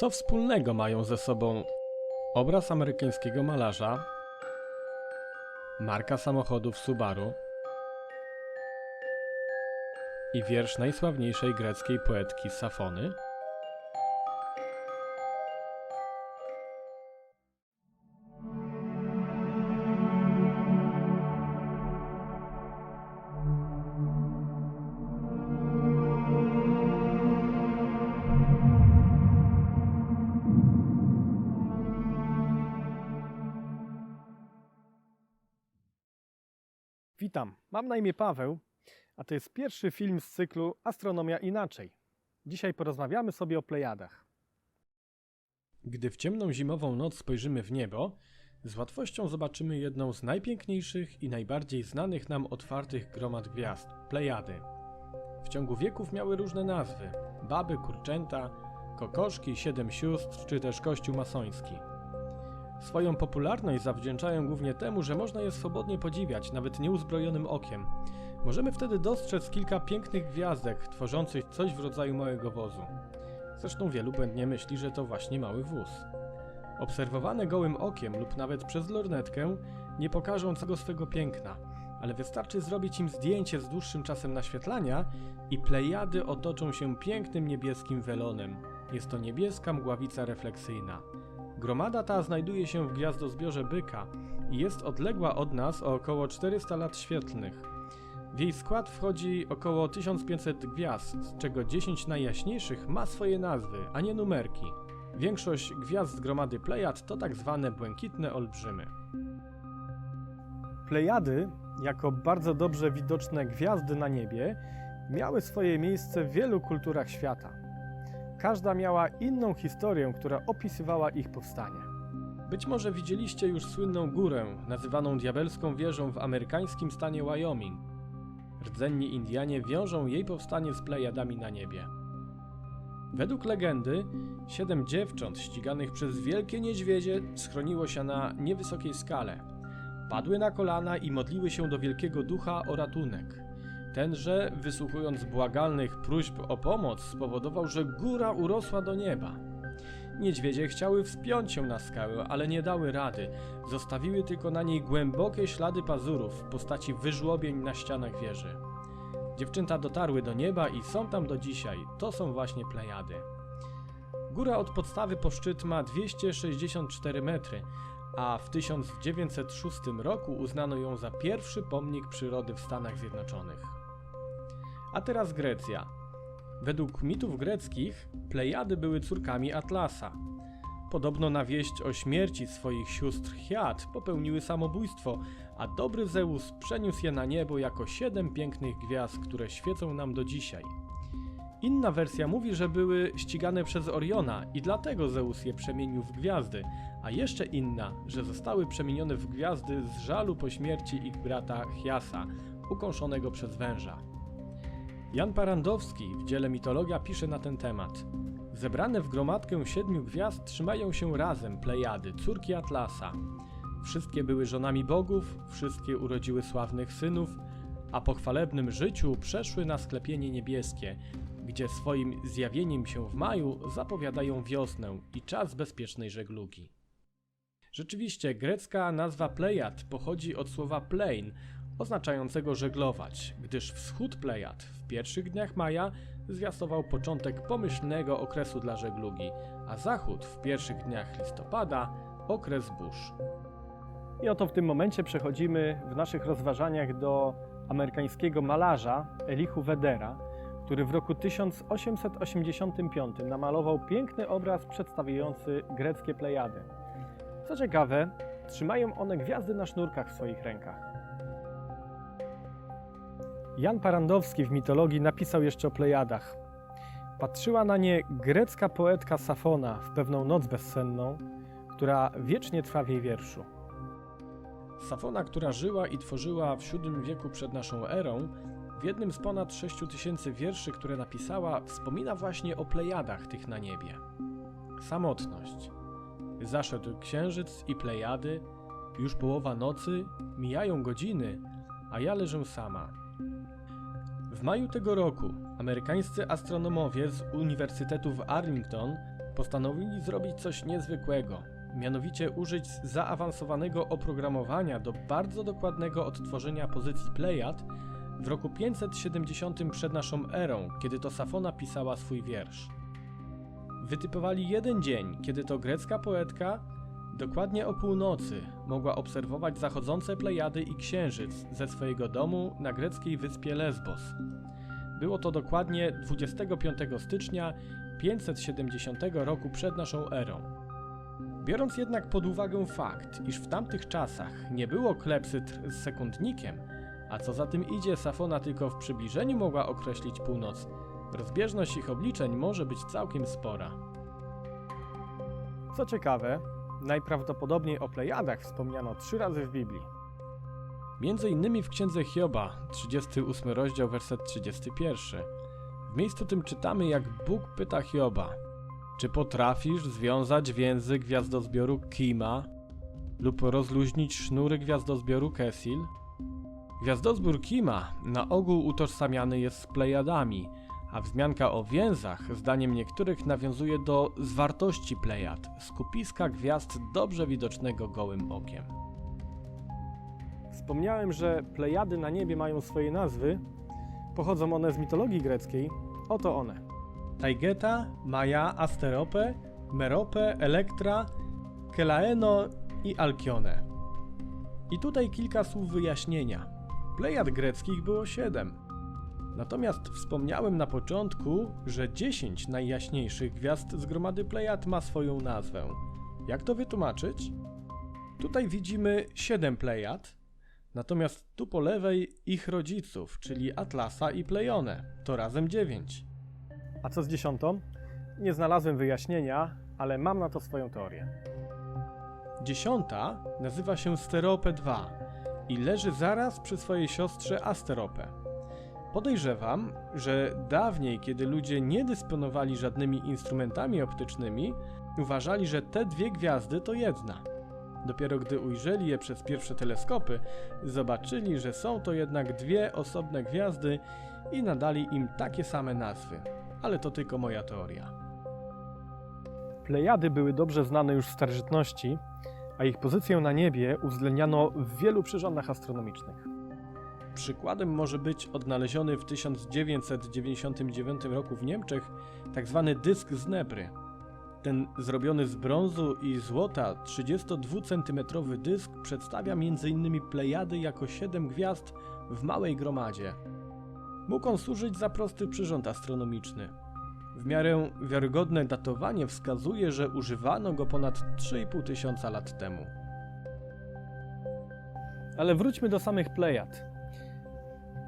Co wspólnego mają ze sobą? Obraz amerykańskiego malarza, marka samochodów Subaru. I wiersz najsławniejszej greckiej poetki Safony? Witam, mam na imię Paweł, a to jest pierwszy film z cyklu Astronomia Inaczej. Dzisiaj porozmawiamy sobie o Plejadach. Gdy w ciemną zimową noc spojrzymy w niebo, z łatwością zobaczymy jedną z najpiękniejszych i najbardziej znanych nam otwartych gromad gwiazd Plejady. W ciągu wieków miały różne nazwy: baby, kurczęta, kokoszki, siedem sióstr czy też kościół masoński. Swoją popularność zawdzięczają głównie temu, że można je swobodnie podziwiać, nawet nieuzbrojonym okiem. Możemy wtedy dostrzec kilka pięknych gwiazdek, tworzących coś w rodzaju małego wozu. Zresztą wielu błędnie myśli, że to właśnie mały wóz. Obserwowane gołym okiem lub nawet przez lornetkę nie pokażą całego swego piękna, ale wystarczy zrobić im zdjęcie z dłuższym czasem naświetlania i plejady otoczą się pięknym niebieskim welonem. Jest to niebieska mgławica refleksyjna. Gromada ta znajduje się w gwiazdozbiorze Byka i jest odległa od nas o około 400 lat świetlnych. W jej skład wchodzi około 1500 gwiazd, z czego 10 najjaśniejszych ma swoje nazwy, a nie numerki. Większość gwiazd z gromady Plejad to tak zwane błękitne olbrzymy. Plejady, jako bardzo dobrze widoczne gwiazdy na niebie, miały swoje miejsce w wielu kulturach świata. Każda miała inną historię, która opisywała ich powstanie. Być może widzieliście już słynną górę, nazywaną diabelską wieżą w amerykańskim stanie Wyoming. Rdzenni Indianie wiążą jej powstanie z plejadami na niebie. Według legendy, siedem dziewcząt ściganych przez wielkie niedźwiedzie schroniło się na niewysokiej skale. Padły na kolana i modliły się do wielkiego ducha o ratunek. Tenże, wysłuchując błagalnych próśb o pomoc, spowodował, że góra urosła do nieba. Niedźwiedzie chciały wspiąć się na skałę, ale nie dały rady. Zostawiły tylko na niej głębokie ślady pazurów w postaci wyżłobień na ścianach wieży. Dziewczęta dotarły do nieba i są tam do dzisiaj. To są właśnie Plejady. Góra od podstawy po szczyt ma 264 metry, a w 1906 roku uznano ją za pierwszy pomnik przyrody w Stanach Zjednoczonych. A teraz Grecja. Według mitów greckich Plejady były córkami Atlasa. Podobno na wieść o śmierci swoich sióstr Chiad popełniły samobójstwo, a dobry Zeus przeniósł je na niebo jako siedem pięknych gwiazd, które świecą nam do dzisiaj. Inna wersja mówi, że były ścigane przez Oriona i dlatego Zeus je przemienił w gwiazdy, a jeszcze inna, że zostały przemienione w gwiazdy z żalu po śmierci ich brata Chiasa, ukąszonego przez węża. Jan Parandowski w dziele Mitologia pisze na ten temat. Zebrane w gromadkę siedmiu gwiazd trzymają się razem Plejady, córki Atlasa. Wszystkie były żonami bogów, wszystkie urodziły sławnych synów, a po chwalebnym życiu przeszły na sklepienie niebieskie, gdzie swoim zjawieniem się w maju zapowiadają wiosnę i czas bezpiecznej żeglugi. Rzeczywiście, grecka nazwa Plejad pochodzi od słowa plein, oznaczającego żeglować, gdyż wschód Plejad w pierwszych dniach maja zwiastował początek pomyślnego okresu dla żeglugi, a zachód w pierwszych dniach listopada okres burz. I oto w tym momencie przechodzimy w naszych rozważaniach do amerykańskiego malarza Elihu Wedera, który w roku 1885 namalował piękny obraz przedstawiający greckie Plejady. Co ciekawe, trzymają one gwiazdy na sznurkach w swoich rękach. Jan Parandowski w mitologii napisał jeszcze o Plejadach. Patrzyła na nie grecka poetka Safona w pewną noc bezsenną, która wiecznie trwa w jej wierszu. Safona, która żyła i tworzyła w VII wieku przed naszą erą, w jednym z ponad 6 tysięcy wierszy, które napisała, wspomina właśnie o plejadach tych na niebie. Samotność. Zaszedł księżyc i plejady, już połowa nocy, mijają godziny, a ja leżę sama. W maju tego roku amerykańscy astronomowie z Uniwersytetu w Arlington postanowili zrobić coś niezwykłego, mianowicie użyć zaawansowanego oprogramowania do bardzo dokładnego odtworzenia pozycji Plejad w roku 570 przed naszą erą, kiedy to Safona pisała swój wiersz. Wytypowali jeden dzień, kiedy to grecka poetka dokładnie o północy mogła obserwować zachodzące Plejady i Księżyc ze swojego domu na greckiej wyspie Lesbos. Było to dokładnie 25 stycznia 570 roku przed naszą erą. Biorąc jednak pod uwagę fakt, iż w tamtych czasach nie było klepsydr z sekundnikiem, a co za tym idzie, Safona tylko w przybliżeniu mogła określić północ, rozbieżność ich obliczeń może być całkiem spora. Co ciekawe, najprawdopodobniej o Plejadach wspomniano trzy razy w Biblii. Między innymi w księdze Hioba, 38 rozdział, werset 31. W miejscu tym czytamy, jak Bóg pyta Hioba: Czy potrafisz związać więzy gwiazdozbioru Kima lub rozluźnić sznury gwiazdozbioru Kesil? Gwiazdozbiór Kima na ogół utożsamiany jest z Plejadami, a wzmianka o więzach, zdaniem niektórych, nawiązuje do zwartości Plejad, skupiska gwiazd dobrze widocznego gołym okiem. Wspomniałem, że Plejady na niebie mają swoje nazwy. Pochodzą one z mitologii greckiej. Oto one. Taigeta, Maja, Asterope, Merope, Elektra, Kelaeno i Alkione. I tutaj kilka słów wyjaśnienia. Plejad greckich było siedem. Natomiast wspomniałem na początku, że 10 najjaśniejszych gwiazd z gromady Plejad ma swoją nazwę. Jak to wytłumaczyć? Tutaj widzimy 7 Plejad, natomiast tu po lewej ich rodziców, czyli Atlasa i Plejone. To razem 9. A co z dziesiątą? Nie znalazłem wyjaśnienia, ale mam na to swoją teorię. Dziesiąta nazywa się Sterope II i leży zaraz przy swojej siostrze Asterope. Podejrzewam, że dawniej, kiedy ludzie nie dysponowali żadnymi instrumentami optycznymi, uważali, że te dwie gwiazdy to jedna. Dopiero gdy ujrzeli je przez pierwsze teleskopy, zobaczyli, że są to jednak dwie osobne gwiazdy i nadali im takie same nazwy. Ale to tylko moja teoria. Plejady były dobrze znane już w starożytności, a ich pozycję na niebie uwzględniano w wielu przyrządach astronomicznych. Przykładem może być odnaleziony w 1999 roku w Niemczech tzw. dysk z Nebry. Ten zrobiony z brązu i złota 32 cm dysk przedstawia m.in. Plejady jako 7 gwiazd w małej gromadzie. Mógł on służyć za prosty przyrząd astronomiczny. W miarę wiarygodne datowanie wskazuje, że używano go ponad 3,5 tysiąca lat temu. Ale wróćmy do samych Plejad.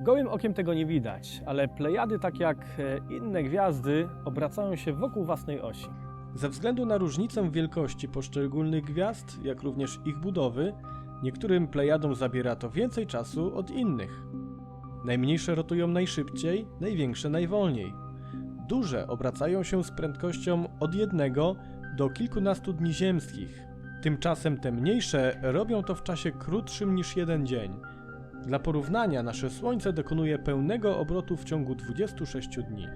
Gołym okiem tego nie widać, ale Plejady, tak jak e, inne gwiazdy, obracają się wokół własnej osi. Ze względu na różnicę wielkości poszczególnych gwiazd, jak również ich budowy, niektórym plejadom zabiera to więcej czasu od innych. Najmniejsze rotują najszybciej, największe najwolniej. Duże obracają się z prędkością od jednego do kilkunastu dni ziemskich. Tymczasem te mniejsze robią to w czasie krótszym niż jeden dzień. Dla porównania nasze Słońce dokonuje pełnego obrotu w ciągu 26 dni.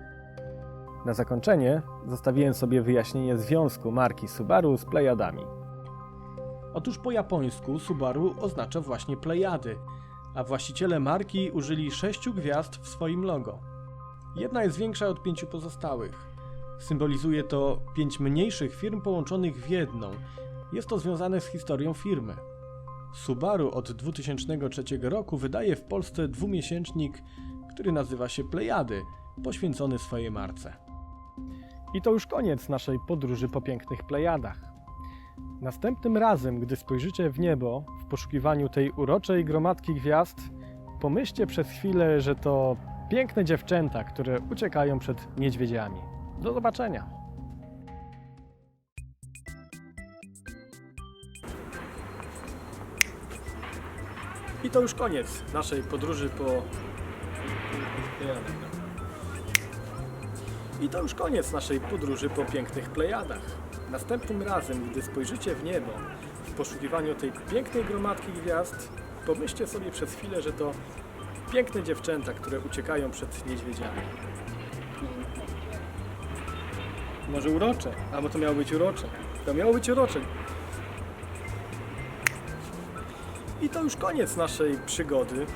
Na zakończenie zostawiłem sobie wyjaśnienie związku marki Subaru z Plejadami. Otóż po japońsku Subaru oznacza właśnie Plejady, a właściciele marki użyli sześciu gwiazd w swoim logo. Jedna jest większa od pięciu pozostałych. Symbolizuje to pięć mniejszych firm połączonych w jedną. Jest to związane z historią firmy. Subaru od 2003 roku wydaje w Polsce dwumiesięcznik, który nazywa się Plejady, poświęcony swojej marce. I to już koniec naszej podróży po pięknych Plejadach. Następnym razem, gdy spojrzycie w niebo w poszukiwaniu tej uroczej gromadki gwiazd, pomyślcie przez chwilę, że to piękne dziewczęta, które uciekają przed niedźwiedziami. Do zobaczenia! I to już koniec naszej podróży po. I to już koniec naszej podróży po pięknych Plejadach. Następnym razem, gdy spojrzycie w niebo w poszukiwaniu tej pięknej gromadki gwiazd, pomyślcie sobie przez chwilę, że to piękne dziewczęta, które uciekają przed niedźwiedziami. Może urocze, albo to miało być urocze. To miało być urocze. I to już koniec naszej przygody.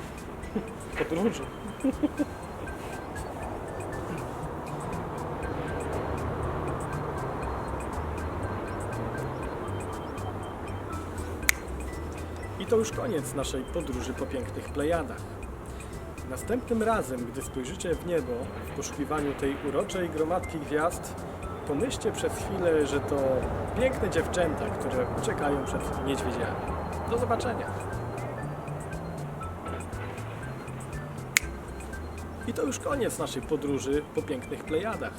Podróży. I to już koniec naszej podróży po pięknych Plejadach. Następnym razem, gdy spojrzycie w niebo w poszukiwaniu tej uroczej gromadki gwiazd, pomyślcie przez chwilę, że to piękne dziewczęta, które uciekają przed niedźwiedziami. Do zobaczenia. I to już koniec naszej podróży po pięknych Plejadach.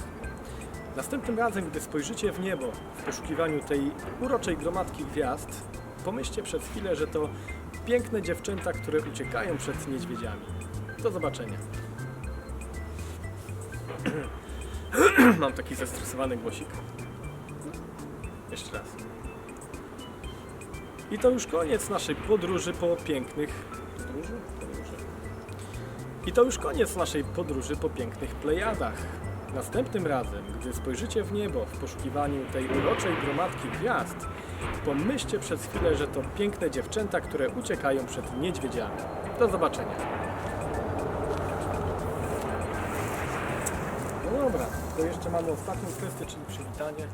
Następnym razem, gdy spojrzycie w niebo w poszukiwaniu tej uroczej gromadki gwiazd, pomyślcie przez chwilę, że to piękne dziewczęta, które uciekają przed niedźwiedziami. Do zobaczenia. Mam taki zestresowany głosik. Jeszcze raz. I to już koniec naszej podróży po pięknych. Podróży? Podróży. I to już koniec naszej podróży po pięknych Plejadach. Następnym razem, gdy spojrzycie w niebo w poszukiwaniu tej uroczej gromadki gwiazd, pomyślcie przez chwilę, że to piękne dziewczęta, które uciekają przed niedźwiedziami. Do zobaczenia. To jeszcze mamy ostatnią kwestię, czyli przywitanie.